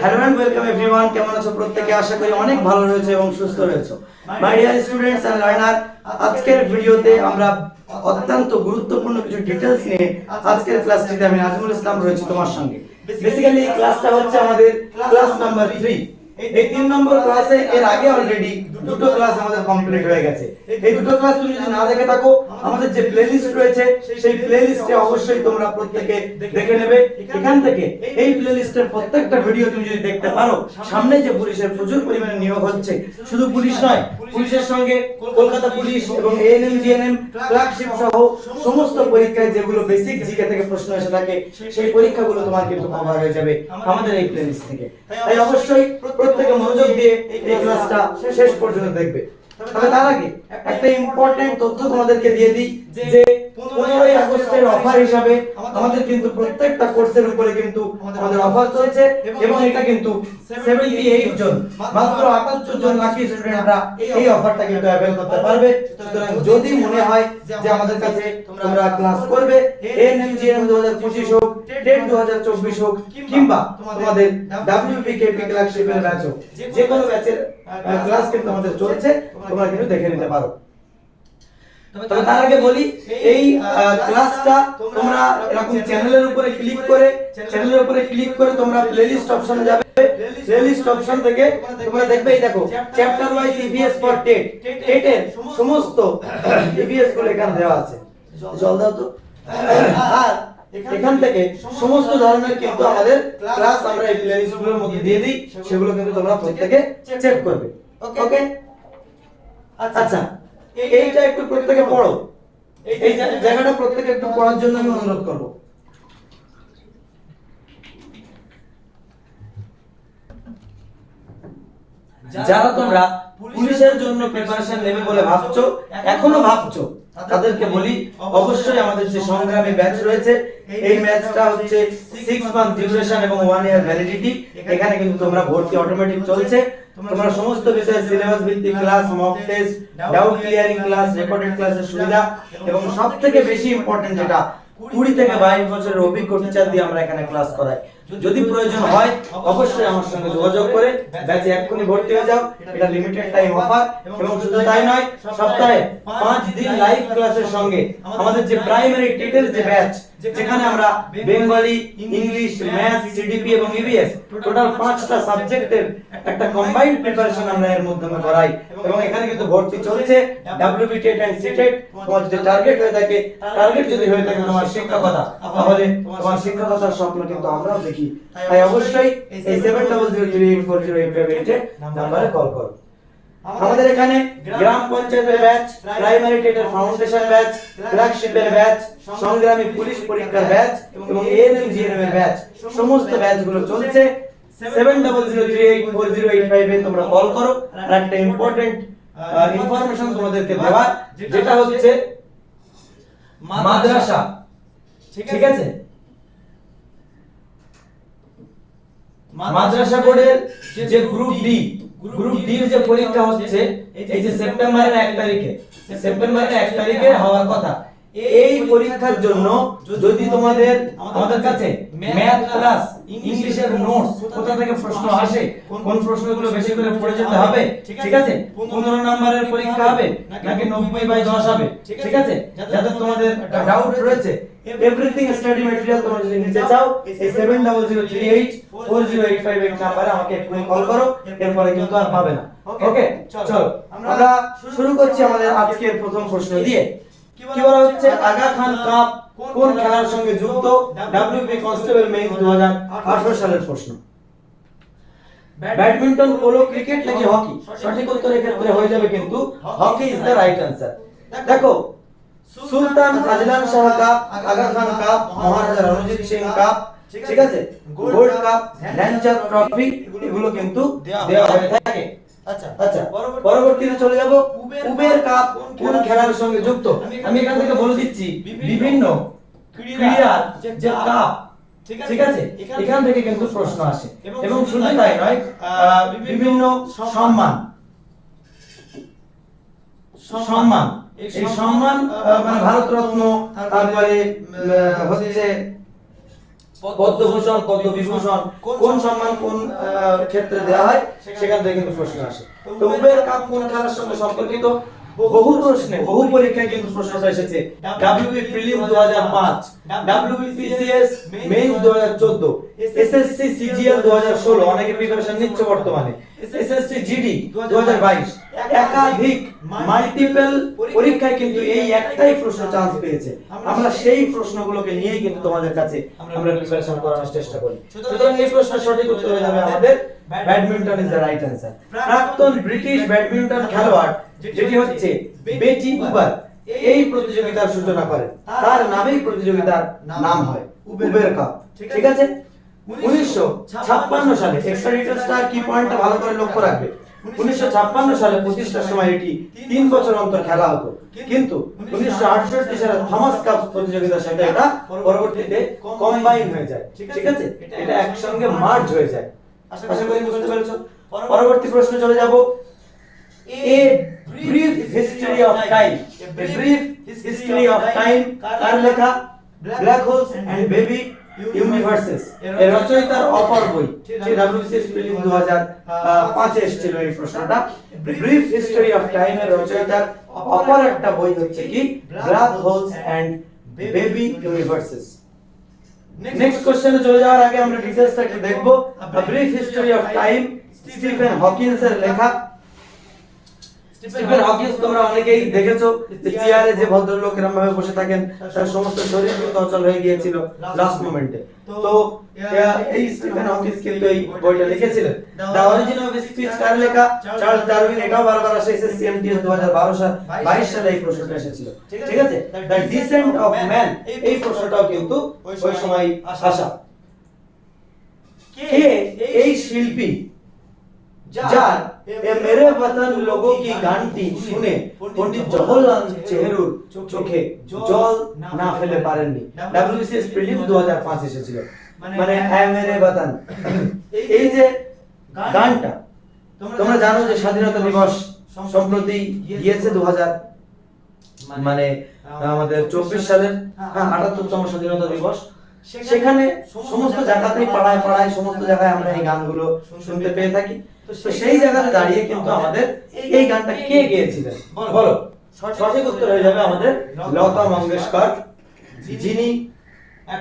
Hello and welcome everyone কেমন আছো প্রত্যেকে? আশা করি অনেক ভালো রয়েছে এবং সুস্থ রয়েছে। My dear students and learner আজকের ভিডিওতে আমরা অত্যন্ত গুরুত্বপূর্ণ কিছু ডিটেলস নিয়ে আজকের ক্লাসটিতে আমি নাজমুল ইসলাম রয়েছে তোমার সঙ্গে। বেসিক্যালি ক্লাসটা হচ্ছে আমাদের ক্লাস নাম্বার 3 এই তিন নম্বর ক্লাসে এর আগে অলরেডি দুটো ক্লাস আমাদের কমপ্লিট হয়ে গেছে। এই দুটো ক্লাস তুমি যদি না দেখে থাকো, আমাদের যে রয়েছে, সেই অবশ্যই তোমরা প্রত্যেকে দেখে নেবে। এখান থেকে এই প্রত্যেকটা ভিডিও তুমি যদি দেখতে পারো, সামনে যে পুলিশের প্রচুর পরিমাণে নিয়োগ হচ্ছে, শুধু পুলিশ নয়, পুলিশের সঙ্গে কলকাতা পুলিশ এবং এএনএম জিএনএম ক্লার্কশিপ সহ সমস্ত পরীক্ষায় যেগুলো বেসিক জিকে থেকে প্রশ্ন এসে থাকে, সেই পরীক্ষাগুলো তোমার কিন্তু কভার হয়ে যাবে আমাদের এই থেকে। তাই অবশ্যই প্রত্যেকে মনোযোগ দিয়ে এই ক্লাসটা শেষ পর্যন্ত দেখবে। তবে তার আগে একটা ইম্পর্টেন্ট তথ্য তোমাদেরকে দিয়ে দিই যে পনেরোই আগস্টের অফার হিসাবে আমাদের কিন্তু প্রত্যেকটা কোর্সের উপরে কিন্তু আমাদের অফার চলছে এবং এটা কিন্তু 78 জন মাত্র 78 জন লাকি স্টুডেন্টরা এই অফারটা কিন্তু অ্যাভেল করতে পারবে। সুতরাং যদি মনে হয় যে আমাদের কাছে তোমরা ক্লাস করবে এনএমজিএম 2025 হোক টেট 2024 হোক কিংবা তোমাদের ডাব্লিউপিকেপি ব্যাচ হোক যে কোনো ব্যাচের ক্লাস কিন্তু আমাদের চলছে তোমরা কিন্তু দেখে নিতে পারো। তবে তার আগে বলি এই ক্লাসটা তোমরা এরকম চ্যানেলের উপরে ক্লিক করে চ্যানেলের উপরে ক্লিক করে তোমরা প্লেলিস্ট অপশনে যাবে। প্লেলিস্ট অপশন থেকে তোমরা দেখবে এই দেখো chapter wise EVS for TET টেটের সমস্ত ইভিএসগুলো এখানে দেওয়া আছে। জল দাও তো। আর এখান থেকে সমস্ত ধরনের কিন্তু আমাদের ক্লাস আমরা এই প্লেলিস্টগুলোর মধ্যে দিয়ে দিই সেগুলো কিন্তু তোমরা প্রত্যেকে চেক করবে। ওকে আচ্ছা। এইটা একটু প্রত্যেকে পড়ো। এই জায়গাটা প্রত্যেকে একটু পড়ার জন্য আমি অনুরোধ করব। যারা তোমরা পুলিশের জন্য প্রিপারেশন নেবে বলে ভাবছ, এখনও ভাবছ, তাদেরকে বলি, অবশ্যই আমাদের যে সংগ্রামী ব্যাচ রয়েছে, এই ম্যাচটা হচ্ছে 6 মান্থ ডিউরেশন এবং 1 ইয়ার ভ্যালিডিটি এখানে কিন্তু তোমরা ভর্তি অটোমেটিক চলছে। তোমরা সমস্ত বিষয়ে সিলেবাস ভিত্তিক class mock test doubt clearing class recorded ক্লাসের সুবিধা, এবং সবথেকে বেশি ইম্পর্টেন্ট যেটা, কুড়ি থেকে বাইশ বছরের অভিজ্ঞ টিচার দিয়ে আমরা এখানে ক্লাস করাই। যদি প্রয়োজন হয়, অবশ্যই আমার সঙ্গে যোগাযোগ করে ব্যাচে এক্ষুনি ভর্তি হয়ে যাও, এটা লিমিটেড টাইম অফার এবং শুধু তাই নয়, সপ্তাহে পাঁচ দিন লাইভ ক্লাসের সঙ্গে আমাদের যে প্রাইমারি টেটের যে ব্যাচ যেখানে আমরা বেঙ্গলি ইংলিশ ম্যাথ সিডিপি এবং ইভিএস টোটাল পাঁচটা সাবজেক্টের একটা কম্বাইন্ড প্রিপারেশন আমরা এর মাধ্যমে করাই। এবং এখানে কিন্তু ভর্তি চলছে ডাব্লিউবি টেট এন্ড সিটেট তোমার যদি টার্গেট হয়ে থাকে টার্গেট যদি হয়ে থাকে তোমার শিক্ষকতা তাহলে তোমার শিক্ষকতার স্বপ্ন কিন্তু আমরাও দেখি। তাই অবশ্যই এই seven double zero zero eight four zero eight five এইটে নাম্বারে কল করো। আমাদের এখানে গ্রাম পঞ্চায়েতের ব্যাচ প্রাইমারি টেটের ফাউন্ডেশন ব্যাচ ফ্ল্যাগশিপের ব্যাচ সংগ্রামী পুলিশ পরীক্ষার ব্যাচ এবং এএনএম জিএনএম এর ব্যাচ সমস্ত ব্যাচগুলো চলছে। Seven double zero three eight four zero eight ফাইভে তোমরা কল করো। আর একটা ইম্পর্টেন্ট ইনফরমেশন তোমাদেরকে দেওয়া যেটা হচ্ছে মাদ্রাসা। ঠিক আছে? মাদ্রাসা বোর্ডের যে গ্রুপ ডি গ্রুপ ডি এর যে পরীক্ষা হচ্ছে এই যে সেপ্টেম্বরের এক তারিখে সেপ্টেম্বরের এক তারিখে হওয়ার কথা। এই পরীক্ষার জন্য যদি তোমাদের আমাদের কাছে ম্যাথ প্লাস ইংলিশের নোটস কোথা থেকে প্রশ্ন আসে কোন প্রশ্নগুলো বেশি করে পড়ে যেতে হবে ঠিক আছে? পনেরো নম্বরের পরীক্ষা হবে নাকি নব্বই বাই দশ হবে ঠিক আছে? যাদের তোমাদের ডাউট রয়েছে এভরিথিং স্টাডি ম্যাটেরিয়াল তোমরা যদি নিতে চাও এই seven double zero three eight four zero eight five eight নাম্বারে আমাকে এক্ষুনি কল করো এরপরে কিন্তু আর পাবে না। ওকে চলো। আমরা শুরু করছি আমাদের আজকের প্রথম প্রশ্ন দিয়ে। কি বলা হচ্ছে? আগা খান কাপ কোন খেলার সঙ্গে যুক্ত? ডাব্লিউপি কনস্টেবল মেইন্স 2018 সালের প্রশ্ন। ব্যাডমিন্টন পোলো ক্রিকেট নাকি হকি? সঠিক উত্তর এক্ষেত্রে হয়ে যাবে কিন্তু hockey is the right answer দেখো Sultan Azlan Shah cup Aga Khan cup Maharaja Ranjit Singh cup ঠিক আছে? গোল্ড কাপ ধ্যানচাঁদ ট্রফি এগুলো কিন্তু দেওয়া হয়ে। থাকে আচ্ছা আচ্ছা পরবর্তীতে চলে যাব। উবের কাপ কোন খেলার সঙ্গে যুক্ত? আমি এখান থেকে বলে দিচ্ছি বিভিন্ন ক্রীড়ার যে কাপ ঠিক আছে? এখান থেকে কিন্তু প্রশ্ন আসে। এবং শুধু তাই নয় আহ, বিভিন্ন সম্মান। সম্মান। এই সম্মান মানে ভারত রত্ন তারপরে হচ্ছে পদ্মভূষণ পদ্মবিভূষণ কোন সম্মান? কোন ক্ষেত্রে দেওয়া হয় সেখান থেকে কিন্তু প্রশ্ন আসে। তো উবের কাপ কোন খেলার সঙ্গে সম্পর্কিত? বহু প্রশ্নে বহু পরীক্ষায় কিন্তু প্রশ্নটা এসেছে। WB prelim 2005 WBPCS mains 2014 SSC CGL 2016 অনেকে প্রিপারেশন নিচ্ছে বর্তমানে। এসএসসি জিডি 2022 একাধিক মাল্টিপল পরীক্ষায় কিন্তু এই একটাই প্রশ্ন চান্স পেয়েছে। আমরা সেই প্রশ্নগুলোকে নিয়েই কিন্তু তোমাদের কাছে আমরা প্রিপারেশন করার চেষ্টা করি। সুতরাং এই প্রশ্নের সঠিক উত্তর হয়ে যাবে আমাদের badminton is the right answer প্রাক্তন ব্রিটিশ ব্যাডমিন্টন খেলোয়াড় যেটি হচ্ছে বেটি উবার এই প্রতিযোগিতার সূচনা করে। তার নামেই প্রতিযোগিতার নাম হয় উবের কাপ ঠিক আছে? উনিশশো ছাপ্পান্ন সালে এক্সট্রা কি পয়েন্টটা ভালো করে লক্ষ্য রাখবে? উনিশশো ছাপ্পান্ন সালে প্রতিষ্ঠার সময় এটি তিন বছর অন্তর খেলা হতো। কিন্তু উনিশশো আটষট্টি সালে থমাস কাপ প্রতিযোগিতার সাথে এটা পরবর্তীতে কম্বাইন হয়ে যায়। ঠিক আছে? এটা একসঙ্গে মার্জ হয়ে যায়। আশা করি বুঝতে পেরেছ? পরবর্তী প্রশ্নে চলে যাব। A brief history of time brief history of time কার লেখা? Black holes and baby universes এর রচয়িতার অপর বই ডাব্লিউসিএস প্রিলিম 2005 এ এসেছিল এই প্রশ্নটা। ব্রিফ হিস্টরি অফ টাইম এর রচয়িতার অপর একটা বই হচ্ছে কি? Black holes and baby universes next কোশ্চেনে চলে যাওয়ার আগে আমরা ডিটেইলসটা একটু দেখব। Brief history of time Stephen Hawkins এর লেখা স্টিফেন হকিন্স তোমরা অনেকেই দেখেছ যে চেয়ারে যে ভদ্রলোক এরকম ভাবে বসে থাকেন, তার সমস্ত শরীর কিন্তু অচল হয়ে গিয়েছিল লাস্ট মোমেন্টে তো এই স্টিফেন হকিন্স কিন্তু এই বইটা লিখেছিলেন। দ্য অরিজিন অফ স্পিচ কার লেখা? চার্লস ডারউইন এটাও বারবার আসে এসএসসি এমটিএস 2012 সাল 22 সালে এই প্রশ্নটা এসেছিল। ঠিক আছে? দ্য ডিসেন্ট অফ ম্যান এই প্রশ্নটাও কিন্তু ওই সময় আসা। কে? এই শিল্পী, যার এ মেরে বতন লোগো কি গানটি শুনে পণ্ডিত জওহরলাল নেহরুর চোখে জল না ফেলে পারেননি। ডাব্লিউসিএস প্রিলিম 2005 এসেছিল। মানে এ মেরে বতন। এই যে গানটা তোমরা জানো যে স্বাধীনতা দিবস সম্প্রতি গিয়েছে 2000 মানে আমাদের চব্বিশ সালের হ্যাঁ আটাত্তরতম স্বাধীনতা দিবস। সেখানে সমস্ত জায়গাতেই পাড়ায় পাড়ায় সমস্ত জায়গায় আমরা এই গানগুলো শুনতে পেয়ে থাকি। তো সেই জায়গাতে দাঁড়িয়ে কিন্তু আমাদের এই গানটা কে গেয়েছিলেন? বলো। সঠিক উত্তর হয়ে যাবে আমাদের লতা মঙ্গেশকর যিনি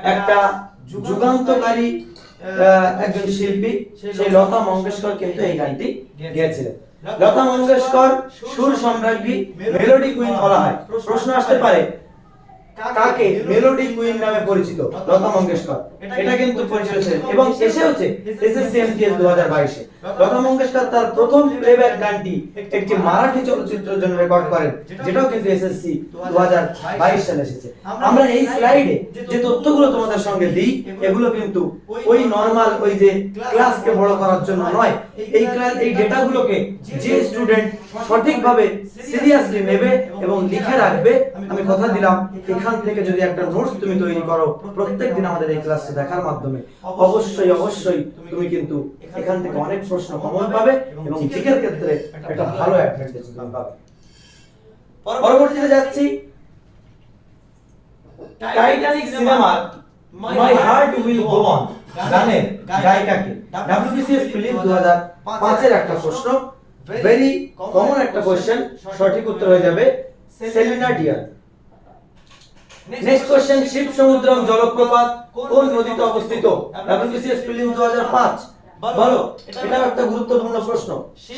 একটা যুগান্তকারী একজন শিল্পী সেই লতা মঙ্গেশকর কিন্তু এই গানটি গেয়েছিলেন। লতা মঙ্গেশকর সুর সম্রাজ্ঞী মেলোডি কুইন বলা হয়। প্রশ্ন আসতে পারে। কাকে? মেলোডি কুইন নামে পরিচিত, লতা মঙ্গেশকর। এটা কিন্তু ছিলেন এবং এসে হচ্ছে এসএসসি এমটিএস 2022 এ লতা মঙ্গেশকর তার প্রথম প্লেব্যাক গানটি একটি মারাঠি চলচ্চিত্রের জন্য রেকর্ড করেন, যেটাও কিন্তু এসএসসি 2022 সালে এসেছে। আমরা এই স্লাইডে যে তথ্যগুলো তোমাদের সঙ্গে দিই, এগুলো কিন্তু ওই নরমাল ওই যে ক্লাসকে বড় করার জন্য নয়। এই ক্লাস এই ডেটাগুলোকে যে স্টুডেন্ট সঠিকভাবে সিরিয়াসলি নেবে এবং লিখে রাখবে, আমি কথা দিলাম, এখান থেকে যদি একটা নোটস তুমি তৈরি করো প্রত্যেক দিন আমাদের এই ক্লাসটা দেখার মাধ্যমে, অবশ্যই অবশ্যই তুমি কিন্তু এখান থেকে অনেক প্রশ্ন কমন পাবে এবং জিকের ক্ষেত্রে একটা ভালো অ্যাডভান্টেজ পাবে। পরবর্তীতে যাচ্ছি। টাইটানিক সিনেমার my heart will go on গানের গায়িকাকে। ডাব্লিউবিসিএস ফিল্ম 2005 এর একটা প্রশ্ন। ভেরি কমন একটা কোশ্চেন সঠিক উত্তর হয়ে যাবে। Selina dear next question Shiva Samudram জলপ্রপাত কোন নদীতে অবস্থিত? ডাব্লিউবিসিএস ফিল্ম 2005 বলো, এটা একটা গুরুত্বপূর্ণ প্রশ্ন।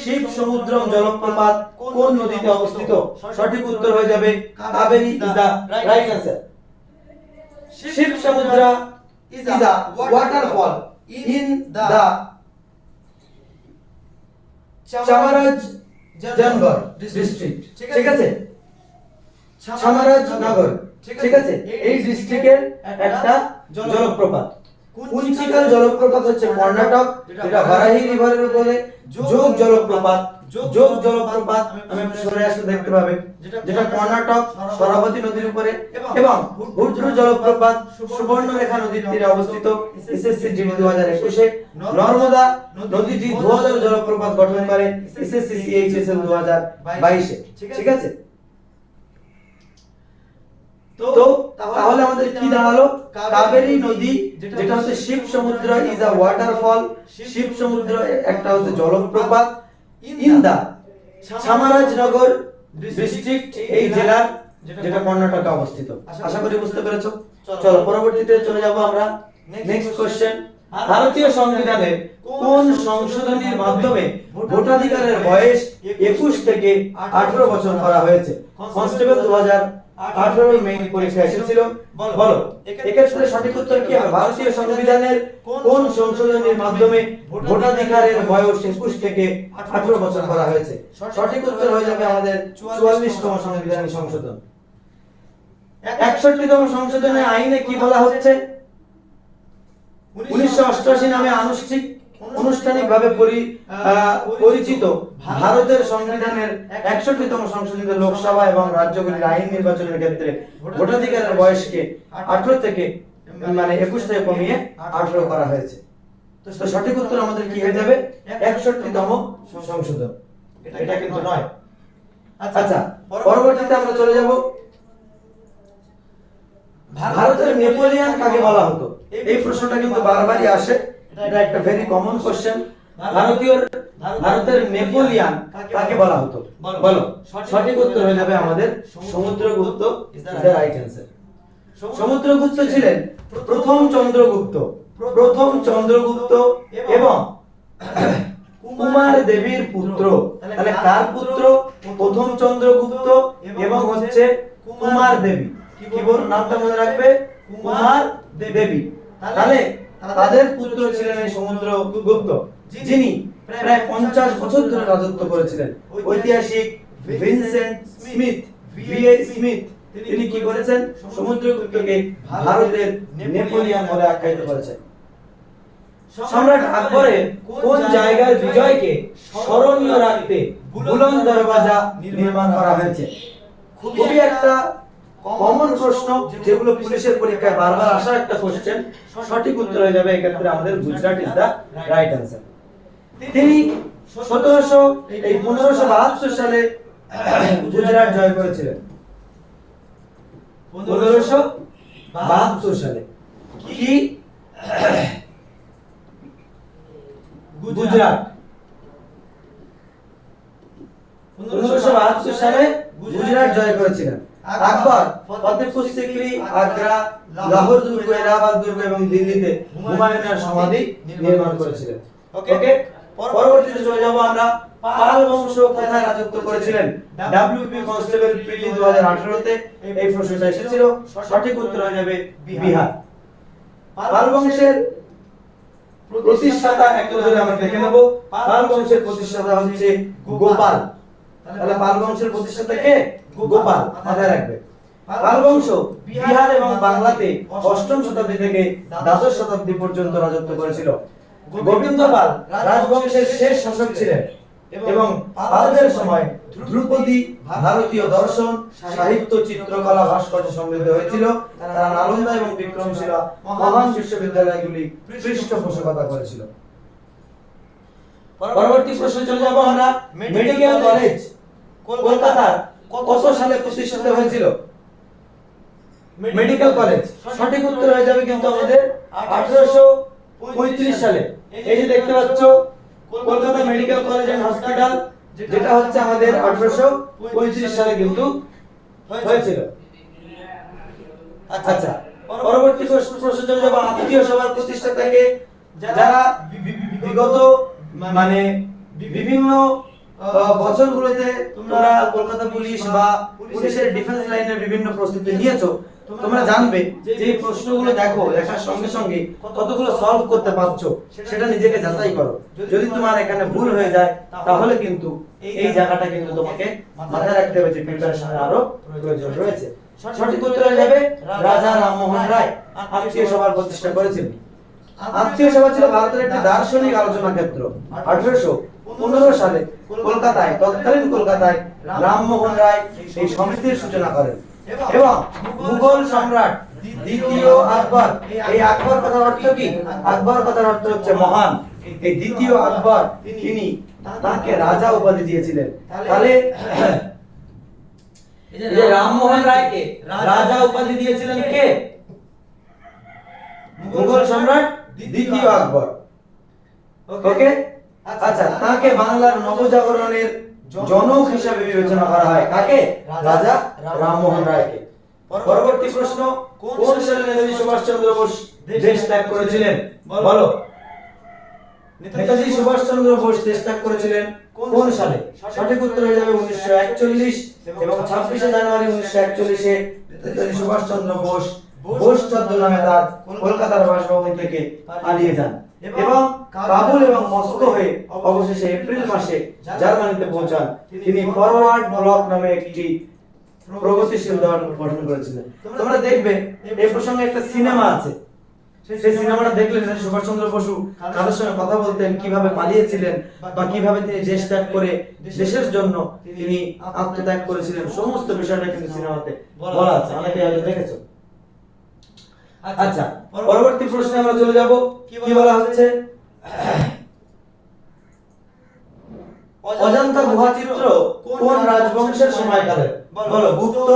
শিব সমুদ্রম জলপ্রপাত কোন নদীতে অবস্থিত? সঠিক উত্তর হয়ে যাবে Kaveri is the right answer Shiva Samudra is a waterfall, in the Chamarajanagar district ঠিক আছে? চামারাজ নগর ঠিক আছে? এই ডিস্ট্রিক্টের একটা জলপ্রপাত। কুঞ্চিকাল জলপ্রপাত হচ্ছে কর্ণাটক যেটা ভারাহি রিভারের উপরে। যোগ জলপ্রপাত। যোগ জলপ্রপাত আমি সরে আসলে দেখতে পাবে যেটা কর্ণাটক সরাবতী নদীর উপরে এবং হুড্রু জলপ্রপাত সুবর্ণরেখা নদীর তীরে অবস্থিত এসএসসি জিডি 2021 এ নর্মদা নদীটি ধোয়াধার জলপ্রপাত গঠন করে এসএসসি সিএইচএসএল 2022 এ ঠিক আছে? তো তাহলে আমাদের কি দাঁড়াল? কাবেরী নদী, যেটা হচ্ছে Shiva Samudra is a waterfall Shiva সমুদ্র একটা হচ্ছে জলপ্রপাত। ইন দা ডিস্ট্রিক্ট এই জেলার, যেটা কর্ণাটকে অবস্থিত। আশা করি বুঝতে চলো, পরবর্তীতে চলে যাব আমরা। নেক্সট কোশ্চেন ভারতীয় কোন সংশোধনীর মাধ্যমে ভোটাধিকারের বয়স একুশ থেকে আঠারো বছর করা হয়েছে? কনস্টেবল দু হাজার আঠারো মেইন পরীক্ষা এসেছিল। বলো এক্ষেত্রে সঠিক উত্তর কি হবে? ভারতীয় সংবিধানের কোন সংশোধনীর মাধ্যমে ভোটাধিকারের বয়স একুশ থেকে আঠারো বছর করা হয়েছে? সঠিক উত্তর হয়ে যাবে আমাদের চুয়াল্লিশতম সংবিধানের সংশোধন। একষট্টিতম সংশোধনের আইনে কি বলা হচ্ছে? উনিশশো অষ্টআশি নামে আনুষ্ঠানিক আনুষ্ঠানিকভাবে পরিচিত ভারতের সংবিধানের একষট্টিতম সংশোধিত লোকসভা এবং রাজ্যগুলির আইন নির্বাচনের ক্ষেত্রে ভোটাধিকারের বয়সকে আঠারো থেকে মানে একুশ থেকে কমিয়ে আঠারো করা হয়েছে। তো সঠিক উত্তর আমাদের কি হয়ে যাবে? একষট্টিতম সংশোধন। এটা কিন্তু নয়। আচ্ছা পরবর্তীতে আমরা চলে যাব। ভারতের নেপোলিয়ান কাকে বলা হতো? এই প্রশ্নটা কিন্তু বারবারই আসে। এটা একটা ভেরি কমন কোশ্চেন ভারতীয় ভারতের নেপোলিয়ান কাকে বলা হতো? বলো। সঠিক উত্তর হয়ে যাবে আমাদের Samudragupta is the right answer Samudragupta ছিলেন প্রথম চন্দ্রগুপ্ত। প্রথম চন্দ্রগুপ্ত এবং কুমার দেবীর পুত্র। তাহলে কার পুত্র? প্রথম চন্দ্রগুপ্ত এবং হচ্ছে কুমার দেবী। কি বলুন? নামটা মনে রাখবে? কুমার দেবী। তাহলে তাদের পুত্র ছিলেন এই সমুদ্রগুপ্ত যিনি প্রায় পঞ্চাশ বছর ধরে রাজত্ব করেছিলেন। ঐতিহাসিক ভিনসেন্ট স্মিথ, ভিএ স্মিথ, তিনি কি করেছেন? সমুদ্রগুপ্তকে ভারতের নেপোলিয়ান বলে আখ্যায়িত করেছেন। সম্রাট আকবরের কোন জায়গার বিজয়কে স্মরণীয় রাখতে বুলন দরওয়াজা নির্মাণ করা হয়েছে? খুবই একটা কমন প্রশ্ন যেগুলো পুলিশের পরীক্ষায় বারবার আসা একটা কোশ্চেন সঠিক উত্তর হয়ে যাবে, এক্ষেত্রে আমাদের Gujarat is the right answer তিনি সতেরোশো, এই পনেরোশো বাহাত্তর সালে গুজরাট জয় করেছিলেন। পনেরোশো বাহাত্তর সালে। কি? গুজরাট। পনেরোশো বাহাত্তর সালে গুজরাট জয় করেছিলেন। আকবর ফতেহপুর সিকরি আগ্রা লাহোর দুর্গ এলাহাবাদ দুর্গ এবং দিল্লিতে হুমায়ুনের সমাধি নির্মাণ করেছিলেন। ওকে পরবর্তীতে চলে যাব আমরা পাল বংশ কোথায় রাজত্ব করেছিলেন? ডাব্লিউপি কনস্টেবল প্রিলি 2018 তে এই প্রশ্নটা এসেছিল। সঠিক উত্তর হয়ে যাবে বিহার। পাল বংশের প্রতিষ্ঠাতা এক নজরে আমরা দেখে নেব। পাল বংশের প্রতিষ্ঠাতা হচ্ছে গোপাল। তাহলে পাল বংশের প্রতিষ্ঠাতা কে? গোপাল, মাথায় রাখবে। পাল বংশ বিহার এবং বাংলাতে অষ্টম শতাব্দী থেকে দ্বাদশ শতাব্দী পর্যন্ত রাজত্ব করেছিল। গোবিন্দ পাল রাজবংশের শেষ শাসক ছিলেন এবং পালদের সময় ধ্রুপদী ভারতীয় দর্শন, সাহিত্য, চিত্রকলা, ভাস্কর্য সমৃদ্ধ হয়েছিল। তারা নালন্দা এবং বিক্রমশিলা মহান বিশ্ববিদ্যালয়গুলি পৃষ্ঠপোষকতা করেছিল। পরবর্তী প্রশ্নে চলে যাব আমরা। মেডিকেল কলেজ, কলকাতার কত সালে প্রতিষ্ঠিত হয়েছিল? মেডিকেল কলেজ সঠিক উত্তর হয়ে যাবে কিন্তু আমাদের আঠারোশো পঁয়ত্রিশ সালে। এই যে দেখতে পাচ্ছ Kolkata medical college and hospital যেটা হচ্ছে আমাদের আঠারোশো পঁয়ত্রিশ সালে কিন্তু হয়েছিল। আচ্ছা পরবর্তী প্রশ্ন চলে যাব আত্মীয় সভার প্রতিষ্ঠাতাকে। যারা বিগত মানে বিভিন্ন বছরগুলোতে তোমরা কলকাতা পুলিশ বা পুলিশের ডিফেন্স লাইনের বিভিন্ন প্রস্তুতি নিয়েছো। তোমরা জানবে যে প্রশ্নগুলো দেখো, দেখার সঙ্গে সঙ্গে কতগুলো সলভ করতে পারছ, সেটা নিজেকে যাচাই করো। যদি তোমার এখানে ভুল হয়ে যায়, তাহলে কিন্তু এই জায়গাটা কিন্তু তোমাকে মাথায় রাখতে হবে যে প্রিপারেশনের আরও প্রয়োজন রয়েছে। সঠিক উত্তর হয়ে যাবে রাজা রামমোহন রায়, আত্মীয় সভার প্রতিষ্ঠা করেছিলেন আত্মীয় সভা ছিল ভারতের একটি দার্শনিক আলোচনা ক্ষেত্র আঠারোশো পনেরো সালে কলকাতায় তৎকালীন কলকাতায় রামমোহন রায় এই সমিতির সূচনা করেন। এবং মুঘল সম্রাট দ্বিতীয় আকবর এই আকবর কথার অর্থ কি? আকবর কথার অর্থ হচ্ছে মহান। এই দ্বিতীয় আকবর তিনি তাকে রাজা উপাধি দিয়েছিলেন। তাহলে যে রামমোহন রায়কে রাজা উপাধি দিয়েছিলেন কে? মুঘল সম্রাট দ্বিতীয় আকবর। ওকে আচ্ছা তাকে বাংলার নবজাগরণের জনক হিসাবে বিবেচনা করা হয়। কাকে? রাজা রামমোহন রায়কে। পরবর্তী প্রশ্ন, কোন সালে নেতাজি সুভাষচন্দ্র বোস দেশ ত্যাগ করেছিলেন? বলো। নেতাজি সুভাষচন্দ্র বোস দেশ ত্যাগ করেছিলেন কোন সালে? সঠিক উত্তর হয়ে যাবে উনিশশো একচল্লিশ এবং ছাব্বিশে জানুয়ারি উনিশশো একচল্লিশে নেতাজি সুভাষচন্দ্র বোস বোস চন্দ্র নামে তার কলকাতার বাসভবন থেকে পালিয়ে যান। এবং কাবুল এবং মস্কো হয়ে অবশেষে এপ্রিল মাসে জার্মানিতে পৌঁছান। তিনি ফরওয়ার্ড ব্লক নামে একটি প্রগতিশীল দল গঠন করেছিলেন। তোমরা দেখবে এই প্রসঙ্গে একটা সিনেমা আছে। সেই সিনেমাটা দেখলেন নেতাজি সুভাষচন্দ্র বসু কাদের সঙ্গে কথা বলতেন, কীভাবে পালিয়েছিলেন বা কীভাবে তিনি দেশ ত্যাগ করে দেশের জন্য তিনি আত্মত্যাগ করেছিলেন, সমস্ত বিষয়টা কিন্তু সিনেমাতে বলা আছে। অনেকে দেখেছ। আচ্ছা পরবর্তী প্রশ্নে আমরা চলে যাব। কি বলা হচ্ছে? অজন্তা গুহা চিত্র কোন রাজবংশের সময়কালের বলো গুপ্ত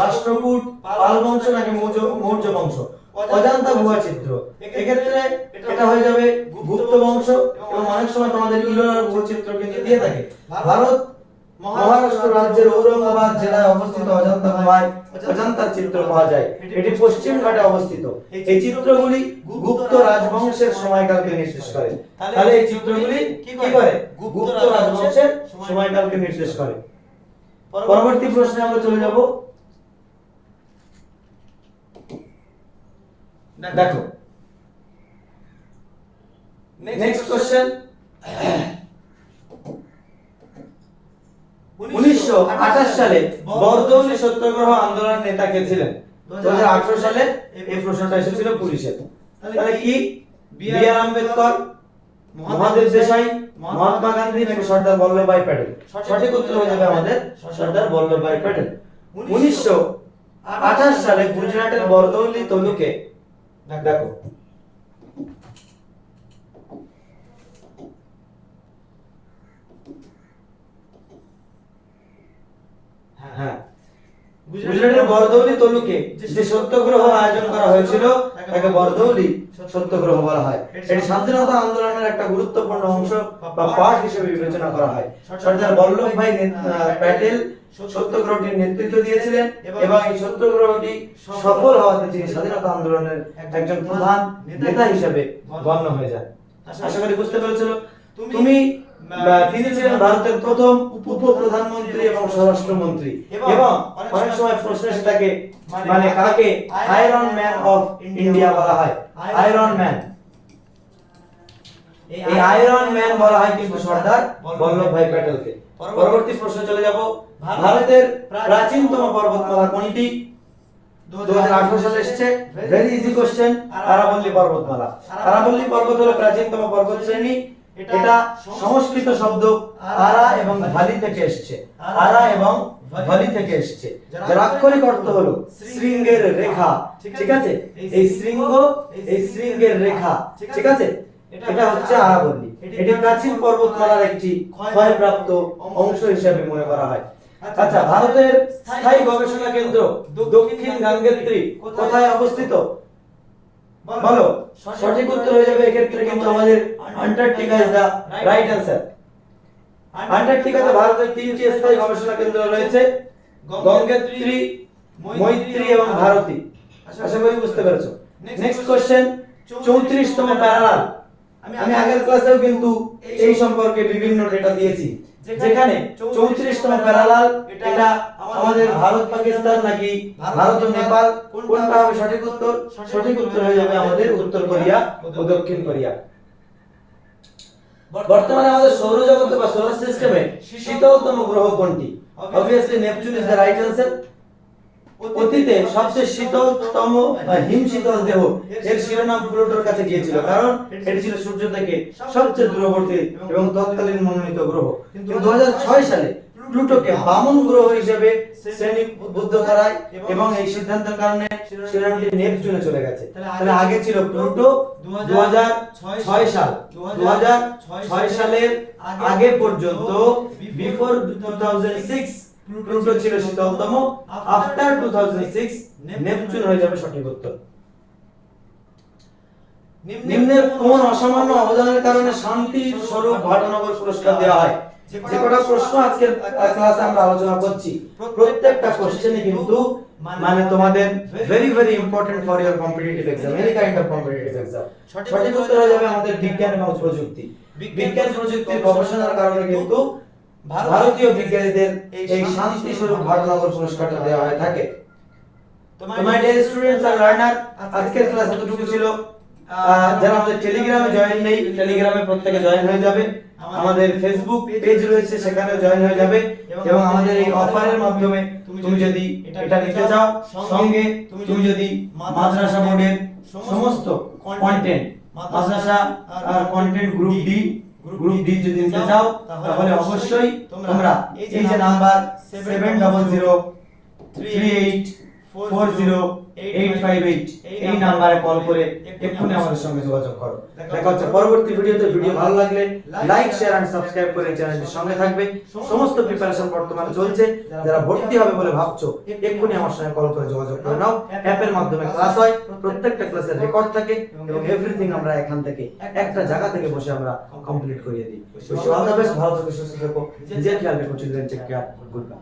রাষ্ট্রকূট পাল বংশ নাকি মৌর্য মৌর্য বংশ অজন্তা গুহা চিত্র। এক্ষেত্রে এটা হয়ে যাবে গুপ্ত বংশ এবং অনেক সময় তোমাদের ইলোরার গুহা চিত্র কিন্তু দিয়ে থাকে। ভারত মহারাষ্ট্র রাজ্যের ঔরঙ্গাবাদ জেলায় অবস্থিত অজন্তা গুহায় অজন্তার চিত্র পাওয়া যায়। এটি পশ্চিম ঘাটে অবস্থিত। এই চিত্রগুলি গুপ্ত রাজবংশের সময়কালকে নির্দেশ করে। তাহলে এই চিত্রগুলি কি করে? গুপ্ত রাজবংশের সময়কালকে নির্দেশ করে। পরবর্তী প্রশ্নে আমরা চলে যাব। দেখো। নেক্সট কোশ্চেন উনিশশো আঠাশ সালে বরদৌলি সত্যাগ্রহ আন্দোলনের নেতা কে ছিলেন? দু সালে এই প্রশ্নটা এসেছিল পুলিশের। তাহলে কি? বি আর আম্বেদকর মহাদেব দেশাই মহাত্মা গান্ধী নাকি সর্দার বল্লভভাই প্যাটেল। সঠিক উত্তর হয়ে যাবে আমাদের সর্দার বল্লভভাই প্যাটেল। উনিশশো আঠাশ সালে গুজরাটের বরদৌলি তলুকে দেখো। হ্যাঁ। গুজরাটের বরদৌলি তলুকে যে সত্যগ্রহ আয়োজন করা হয়েছিল তাকে বরদৌলি সত্যগ্রহ। বলা হয়। এটি স্বাধীনতা আন্দোলনের একটা গুরুত্বপূর্ণ অংশ বা পার্ট হিসেবে বিবেচনা করা হয়। সর্দার বল্লভভাই নে- আহ, প্যাটেল সত্যগ্রহটির নেতৃত্ব দিয়েছিলেন এবং এই সত্যগ্রহটি সফল হওয়াতে তিনি স্বাধীনতা আন্দোলনের একজন প্রধান নেতা হিসেবে গণ্য হয়ে যান। আশা করি বুঝতে পেরেছিল তুমি তিনি ছিলেন ভারতের প্রথম উপ প্রধানমন্ত্রী এবং স্বরাষ্ট্রমন্ত্রী। এবং অনেক সময় প্রশ্ন এসে থাকে মানে কাকে? আয়রন ম্যান অফ ইন্ডিয়া বলা হয়। আয়রন ম্যান এই আয়রন ম্যান বলা হয় কিন্তু সর্দার বল্লভভাই প্যাটেলকে। পরবর্তী প্রশ্ন চলে যাব। ভারতের প্রাচীনতম পর্বতমালা কোনটি? দু সালে এসেছে। ভেরি ইজি কোশ্চেন আরাবল্লী পর্বতমালা। আরাবল্লী পর্বত হলো প্রাচীনতম পর্বত শ্রেণি এটা সংস্কৃত শব্দ আরা এবং ভালি থেকে এসেছে। আরা এবং ভালি থেকে এসেছে। যার আক্ষরিক অর্থ হলো শৃঙ্গের রেখা। ঠিক আছে? এই শৃঙ্গ, এই শৃঙ্গের রেখা। ঠিক আছে? এটা হচ্ছে আরাবল্লী এটি প্রাচীন পর্বতমালার একটি ক্ষয়প্রাপ্ত অংশ হিসেবে মনে করা হয়। আচ্ছা ভারতের স্থায়ী গবেষণা কেন্দ্র দক্ষিণ গাঙ্গেত্রী কোথায় অবস্থিত? বলো সঠিক উত্তর হয়ে যাবে এক্ষেত্রে কিন্তু আমাদের Antarctica is the right answer. আন্টার্কটিকাতে ভারতের তিনটি স্থায়ী গবেষণা কেন্দ্র রয়েছে, গঙ্গোত্রী, মৈত্রী এবং ভারতী। আশা করি বুঝতে পেরেছ। নেক্সট কোশ্চেন চৌত্রিশতম প্যারালাল। আমি আগের ক্লাসেও কিন্তু এই সম্পর্কে বিভিন্ন ডেটা দিয়েছি। যেখানে চৌত্রিশতম প্যারালাল এটা আমাদের ভারত পাকিস্তান নাকি ভারত ও নেপাল কোনটা হবে সঠিক উত্তর? সঠিক উত্তর হয়ে যাবে আমাদের উত্তর কোরিয়া ও দক্ষিণ কোরিয়া। বর্তমানে আমাদের সৌরজগতে বা সোলার সিস্টেমে শীতলতম গ্রহ কোনটি? Obviously Neptune is the right answer অতীতে সবচেয়ে শীতলতম হিম শীতল দেহ, এর শিরোনাম প্লুটোর কাছে গিয়েছিল। কারণ এটি ছিল সূর্য থেকে সবচেয়ে দূরবর্তী এবং তৎকালীন মনোনীত গ্রহ। কিন্তু দু সালে প্লুটোকে বামন গ্রহ হিসেবে শ্রেণীবদ্ধ করায় এবং এই সিদ্ধান্তের কারণে শিরোনামটি নেপচুনে চলে গেছে। তাহলে আগে ছিল প্লুটো দু সাল। দু সালের আগে পর্যন্ত, বিফোর টু প্লুটো ছিল শীতলতম আফটার টু নেপচুন হয়ে যাবে সঠিক উত্তর। নিম্নের কোন অসামান্য অবদানের কারণে শান্তি স্বরূপ ভাটনগর পুরস্কার দেওয়া হয়? যে কটা প্রশ্ন আজকের ক্লাসে আমরা আলোচনা করছি। প্রত্যেকটা কোশ্চেনই কিন্তু মানে তোমাদের very very important for your competitive exam any kind of competitive exam সঠিক উত্তর হয়ে যাবে আমাদের বিজ্ঞান এবং প্রযুক্তি। বিজ্ঞান প্রযুক্তির গবেষণার কারণে কিন্তু ভারতীয় বিজ্ঞানীদের এই শান্তি স্বরূপ ভাটনগর পুরস্কারটা দেওয়া হয়ে থাকে। তোমার ডিয়ার স্টুডেন্টস আর লার্নার আজকের ক্লাস এতটুকু ছিল। যারা আমাদের টেলিগ্রামে জয়েন নেই টেলিগ্রামে প্রত্যেকে জয়েন হয়ে যাবে। আমাদের ফেসবুক পেজ রয়েছে সেখানে জয়েন হয়ে যাবে। এবং আমাদের এই অফারের মাধ্যমে তুমি যদি এটা নিতে চাও সঙ্গে তুমি যদি মাদ্রাসা বোর্ডের সমস্ত কন্টেন্ট মাদ্রাসা আর content group D group D যদি নিতে চাও, তাহলে অবশ্যই তোমরা এই যে number seven double zero three eight পরবর্তী ভিডিওতে। ভিডিও ভালো লাগলে লাইক শেয়ার এন্ড সাবস্ক্রাইব করে চ্যানেলটির সঙ্গে থাকবে। সমস্ত প্রিপারেশন বর্তমানে চলছে। যারা ভর্তি হবে বলে ভাবছ, এক্ষুনি আমার সঙ্গে কল করে যোগাযোগ করে নাও। অ্যাপের মাধ্যমে ক্লাস হয়, প্রত্যেকটা ক্লাসের রেকর্ড থাকে এবং এভরিথিং আমরা এখান থেকে, একটা জায়গা থেকে বসে আমরা কমপ্লিট করিয়ে দিই। ভালো সুস্থ খেয়াল রেখো children take care good bye